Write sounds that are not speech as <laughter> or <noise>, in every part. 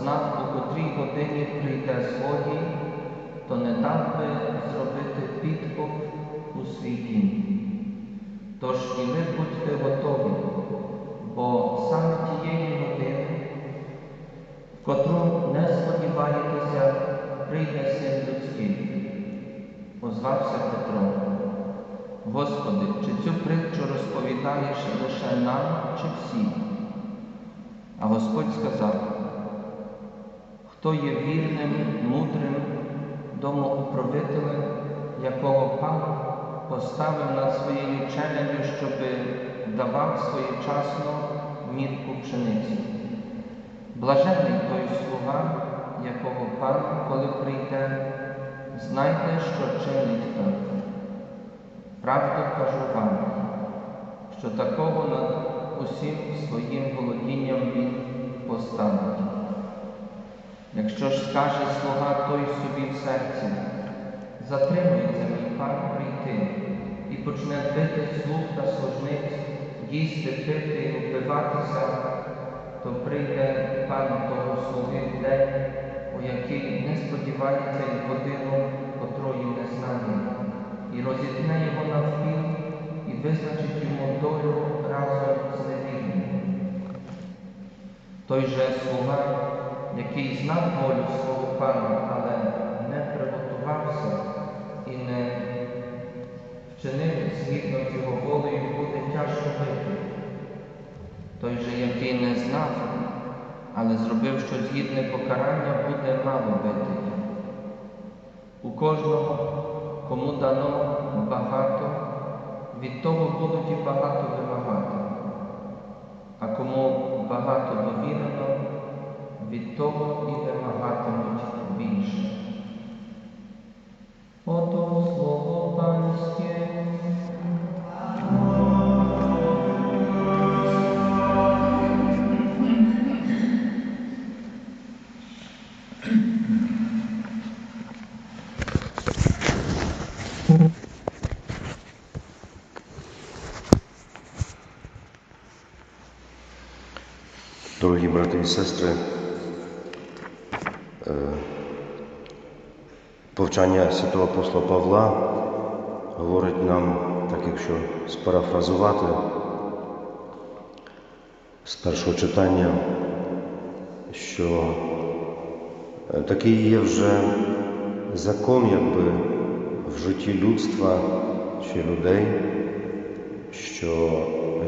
знав, у котрій годині прийде злодій, то не дав би зробити підкоп у свій дім. Тож і ви будьте готові, бо саме тієї години, в котру не сподіваєтеся, прийде син людський. Озвався Петро. Господи, чи цю притчу розповідаєш лише нам чи всім? А Господь сказав, хто є вірним, мудрим домоуправителем, якого пан поставив над своєю челядю, щоби давав своєчасно мітку пшениці. Блажений той слуга, якого пан, коли прийде, знайде, що чинить так. Правду кажу вам, що такого над усім своїм володінням він поставить. Якщо ж скаже слуга той собі в серці, затримується мій пан прийти і почне бити слуг та служниць, їсти, пити і вбиватися, то прийде пан того слуги в день, у який не сподівається і годину, котрої не знає, і розітне його навпіл і визначить йому долю разом з невірним. Той же слуга, який знав волю свого пана, але не приготувався і не вчинив згідно з його волею, буде тяжко бити. Той же, який не знав, але зробив щось гідне покарання, буде мало бити. У кожного, кому дано багато, від того будуть і багато вимагати, а кому багато довірено, від того і вимагатимуть більше. Ото слово панське. Дорогі брати і сестри, повчання святого апостола Павла говорить нам, так якщо спарафразувати з першого читання, що е, такий є вже закон, якби в житті людства чи людей, що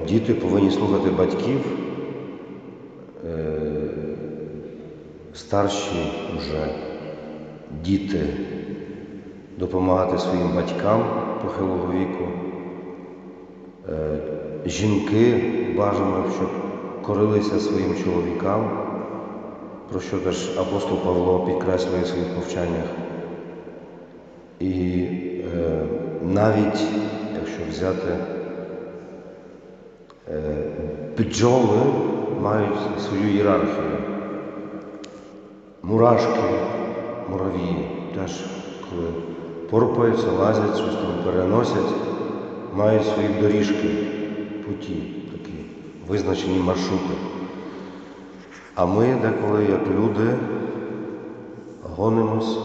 діти повинні слухати батьків. Е, старші вже діти допомагати своїм батькам похилого віку, Е, жінки бажано, щоб корилися своїм чоловікам, про що теж апостол Павло підкреслює в своїх повчаннях. І е, навіть, якщо взяти е, бджоли мають свою ієрархію. Мурашки, муравії теж, коли порпаються, лазять, щось там переносять, мають свої доріжки, путі, такі визначені маршрути. А ми деколи, як люди, гонимось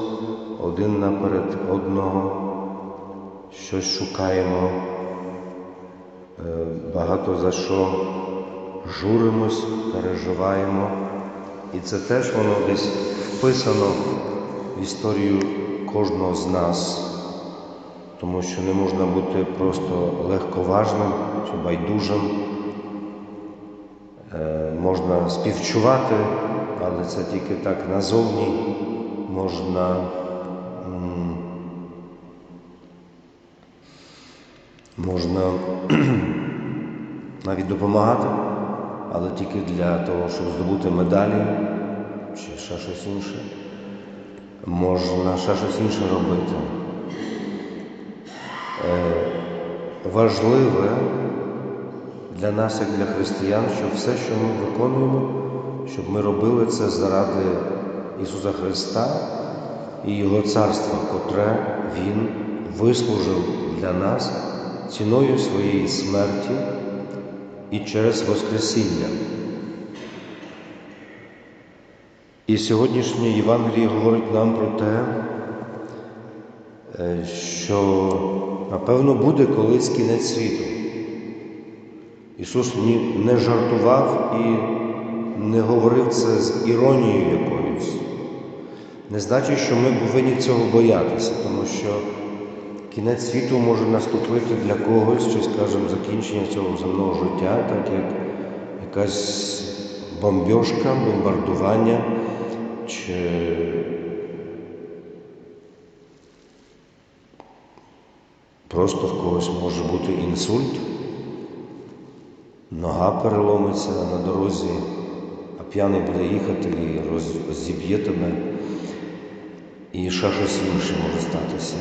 один наперед одного, щось шукаємо, е, багато за що журимось, переживаємо. І це теж воно десь вписано в історію кожного з нас, тому що не можна бути просто легковажним чи байдужим. Е, можна співчувати, але це тільки так назовні можна. М, можна <clears throat> навіть допомагати, але тільки для того, щоб здобути медалі чи ще щось інше. Можна ще щось інше робити. Е, важливе для нас, як для християн, щоб все, що ми виконуємо, щоб ми робили це заради Ісуса Христа і Його Царства, котре Він вислужив для нас ціною своєї смерті і через Воскресіння. І сьогоднішнє Євангеліє говорить нам про те, е, що напевно буде колись кінець світу. Ісус не жартував і не говорив це з іронією якоюсь. Не значить, що ми повинні цього боятися, тому що кінець світу може наступити для когось, чи, скажімо, закінчення цього земного життя, так як якась бомбьошка, бомбардування, чи просто в когось може бути інсульт, нога переломиться на дорозі, а п'яний буде їхати і роз- зіб'є тебе, і ще щось інше може статися.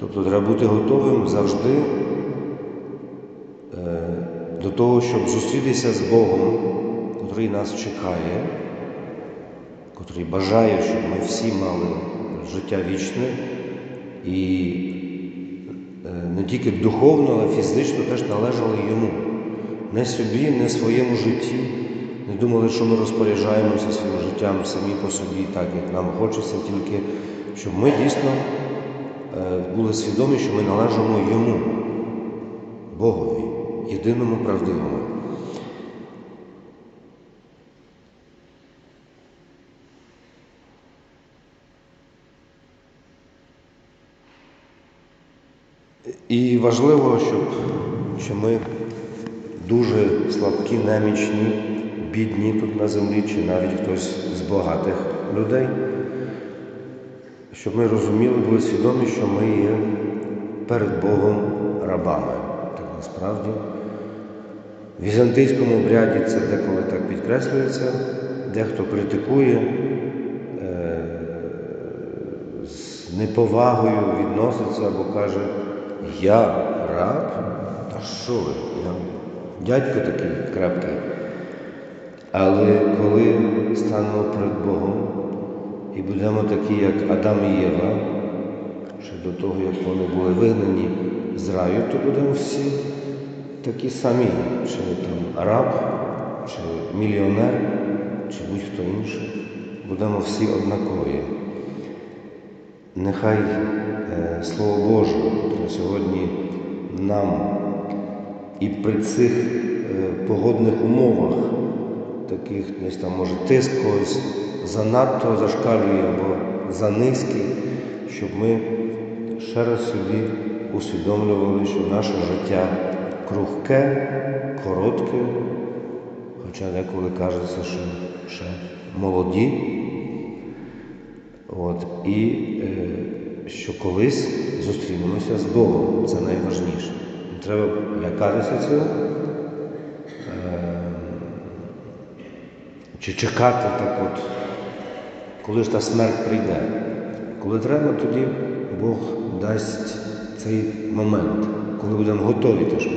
Тобто треба бути готовим завжди е, до того, щоб зустрітися з Богом, котрий нас чекає, котрий бажає, щоб ми всі мали життя вічне і е, не тільки духовно, але фізично теж належали йому. Не собі, не своєму житті. Не думали, що ми розпоряджаємося своїм життям самі по собі, так як нам хочеться, тільки щоб ми дійсно були свідомі, що ми належимо йому, Богові, єдиному правдивому. І важливо, щоб що ми дуже слабкі, немічні, бідні тут на землі, чи навіть хтось з багатих людей, щоб ми розуміли, були свідомі, що ми є перед Богом рабами. Так насправді. В візантийському обряді це деколи так підкреслюється, дехто критикує, е, з неповагою відноситься або каже, я раб? Та що ви? Я дядько такий крапкий. Але коли станемо перед Богом і будемо такі, як Адам і Єва, ще до того, як вони були вигнані з раю, то будемо всі такі самі, чи там раб, чи мільйонер, чи будь-хто інший. Будемо всі однакові. Нехай е, Слово Боже, яке сьогодні нам і при цих е, погодних умовах, таких десь там може тиск занадто зашкалює або занизький, щоб ми ще раз собі усвідомлювали, що наше життя крухке, коротке, хоча деколи кажеться, що ще молоді. От, і е, що колись зустрінемося з Богом. Це найважніше. Не треба лякатися цього. Е, чи чекати так от, коли ж та смерть прийде. Коли треба, тоді Бог дасть цей момент, коли будемо готові теж